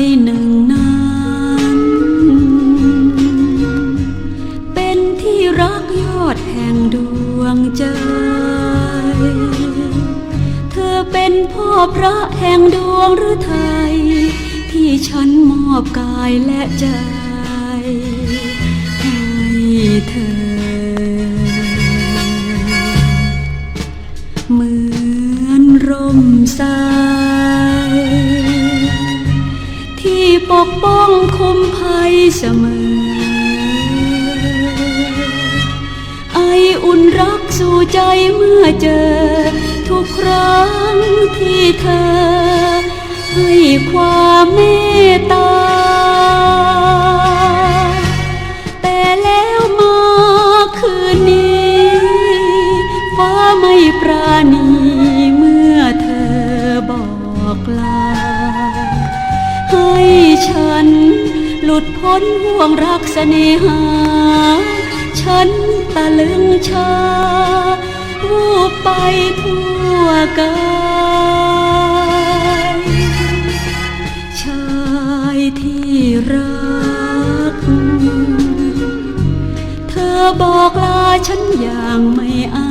ใจหนึ่งนั้น เป็นที่รักยอดแห่งดวงใจ เธอเป็นพ่อพระแห่งดวงหรือไทย ที่ฉันมอบกายและใจให้เธอ เหมือนร่มซา ปกป้องคุมภัยเสมอ ไออุ่นรักสู่ใจเมื่อเจอ ทุกครั้งที่เธอ ให้ความเม ลุดพ้นห่วงรักเสน่หา ฉันตะลึงชาวูบไปทั่วกายชายที่รัก เธอบอกลาฉันอย่างไม่อา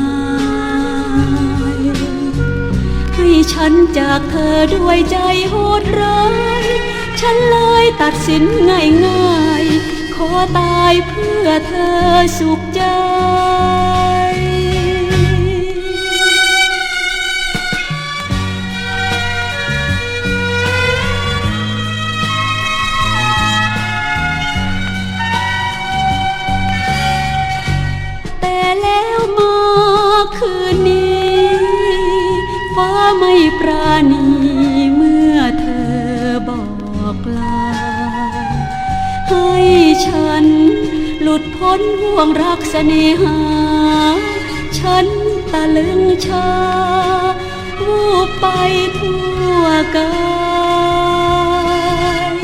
ยให้ฉันจากเธอด้วยใจโหดร้ายฉันล ตัดสินง่ายๆขอตายเพื่อเธอสุขใจแต่แล้วมาคืนนี้ ฟ้าไม่ปราณี ให้ฉันหลุดพ้นห่วงรักเสน่หา ฉันตะลึงชาวูบไปทั่วกาย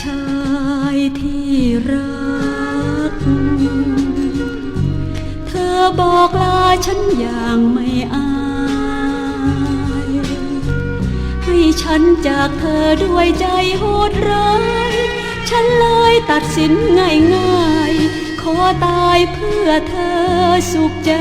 ชายที่รัก เธอบอกลาฉันอย่างไม่อาย ฉันจากเธอด้วยใจโหดร้าย ฉันเลยตัดสินง่ายๆ ขอตายเพื่อเธอสุขใจ